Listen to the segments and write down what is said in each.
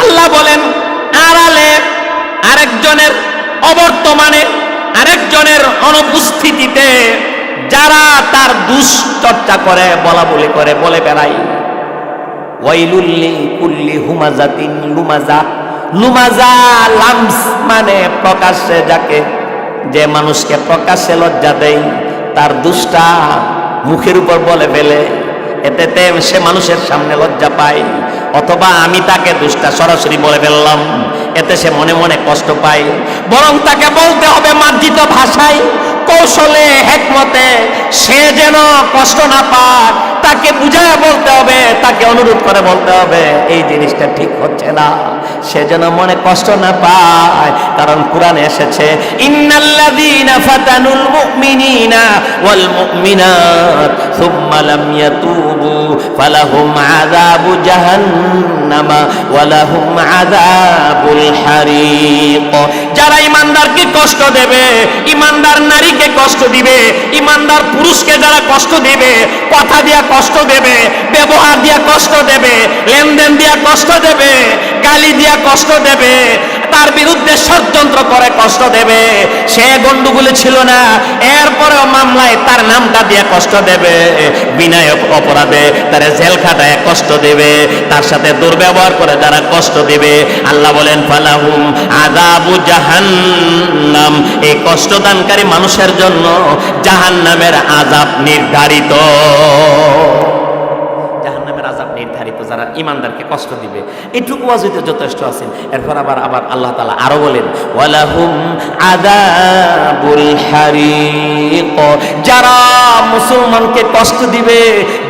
আল্লাহ বলেন, আড়ালে আরেকজনের অবর্তমানে আরেকজনের অনুপস্থিতিতে যারা তার দুশ্চর্চা করে বলা বলি করে, বলে বেড়ায়। ওয়াইলুল্লি কুল্লি লুমাজা লুমাজা মানে যাকে, যে মানুষকে লজ্জা তার দুষ্টা মুখের উপর বলে ফেলে। এতে সে মানুষের সামনে লজ্জা পায়। অথবা আমি তাকে দুষ্টা সরাসরি বলে ফেললাম, এতে সে মনে মনে কষ্ট পায়। বরং তাকে বলতে হবে মার্জিত ভাষায়, কৌশলে, হেকমতে, সে যেন কষ্ট না পায়, তাকে বুঝায় বলতে হবে, তাকে অনুরোধ করে বলতে হবে, এই জিনিসটা ঠিক হচ্ছে না। সে যেন মনে কষ্ট না পায়, কারণ কোরআনে এসেছে, ইন্নাল্লাযীনা ফাতানুল মুমিনিনা ওয়াল মুমিনাত সুম্মা লাম ইয়াতুবু ফালাহুম আযাবু জাহান্নামা ওয়া লাহুম আযাবুল যারা ইমানদারকে কষ্ট দেবে ইমানদার নারীকে কষ্ট দিবে ইমানদার পুরুষকে যারা কষ্ট দিবে, কথা দিয়া কষ্ট দেবে, ব্যবহার দিয়া কষ্ট দেবে, লেনদেন দিয়া কষ্ট দেবে, গালি দিয়া কষ্ট দেবে তার বিরুদ্ধে ষড়যন্ত্র করে কষ্ট দেবে। সে গন্ডগোলে ছিল না। এরপরেও মামলায় তার নামটা দিয়ে কষ্ট দেবে। বিনয় অপরাধে তারা জেল খাটায় কষ্ট দেবে। তার সাথে দুর্ব্যবহার করে যারা কষ্ট দেবে। আল্লাহ বলেন, ফালাহুম আদাবু জাহান্নাম। এই কষ্টদানকারী মানুষের জন্য জাহান্নামের আজাব নির্ধারিত। নির্ধারিত, যারা ইমানদারকে কষ্ট দিবে। এটুকু অজিত যথেষ্ট আছেন এরপর আবার আবার আল্লাহ তালা আরও বলেন যারা মুসলমানকে কষ্ট দিবে,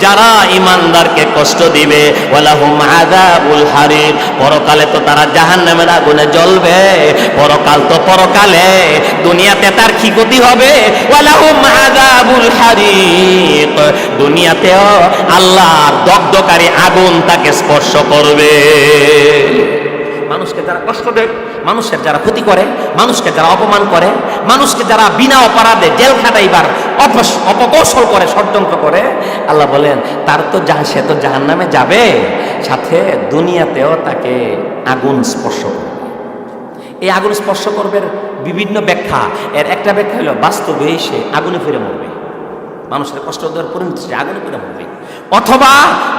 যারা ইমানদারকে কষ্ট দিবে, ওয়ালাহুম আদাবুল হারিক। পরকালে তো তারা আগুনে জ্বলবে, পরকাল তো পরকালে, দুনিয়াতে তার কি গতি হবে? ওয়ালাহুম আদাবুল হারিক। দুনিয়াতেও দগ্ধকারী আগুন তাকে স্পর্শ করবে। মানুষকে যারা কষ্ট দেয়, মানুষের যারা ক্ষতি করে, মানুষকে যারা অপমান করে, মানুষকে যারা বিনা অপরাধে জেল খাটাইবার অপকৌশল করে, ষড়যন্ত্র করে, আল্লাহ বলেন, তার তো যা, সে তো জাহান নামে যাবে। সাথে দুনিয়াতেও তাকে আগুন স্পর্শ করবে। এই আগুন স্পর্শ করবে বিভিন্ন ব্যাখ্যা, এর একটা ব্যাখ্যা হলো, বাস্তবেই সে আগুনে ফিরে মরবে। মানুষের কষ্ট দেওয়ার পরিণতি আগুনে ফিরে মরবে। অথবা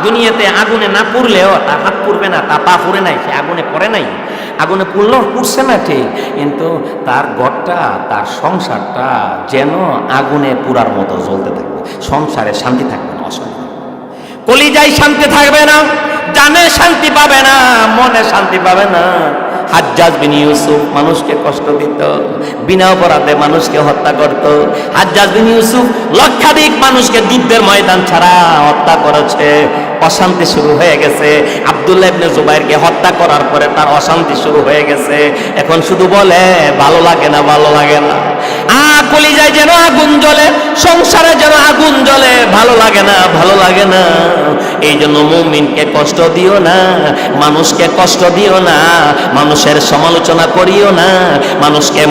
দুনিয়াতে আগুনে না পুড়লেও তার হাত পুড়বে না, তার পা পুড়ে নাই, সে আগুনে পড়ে নাই। আগুনে পুড়লেও পুড়ছে না ঠিক, কিন্তু তার ঘরটা তার সংসারটা যেন আগুনে পুরার মতো জ্বলতে থাকবে। সংসারে শান্তি থাকবে না, অশান্তি। কলিজায় শান্তি থাকবে না, জানে শান্তি পাবে না, মনে শান্তি পাবে না। হাজ্জাজ বিন ইউসুফ মানুষকে কষ্ট দিত, বিনা অপরাধে মানুষকে হত্যা করত। হাজ্জাজ বিন ইউসুফ লক্ষাধিক মানুষকে যুদ্ধের ময়দান ছাড়া হত্যা করেছে। অশান্তি শুরু হয়ে গেছে। আব্দুল্লাহ ইবনে জুবাইরকে হত্যা করার পরে তার অশান্তি শুরু হয়ে গেছে। এখন শুধু বলে, ভালো লাগে না, ভালো লাগে না। কলিজায় যেন আগুন জ্বলে, সংসারে যেন আগুন জ্বলে, ভালো লাগে না, ভালো লাগে না। এই জন্য মুমিনকে কষ্ট দিও না, মানুষকে কষ্ট দিও না, মানুষের সমালোচনা করিও না, মানুষকে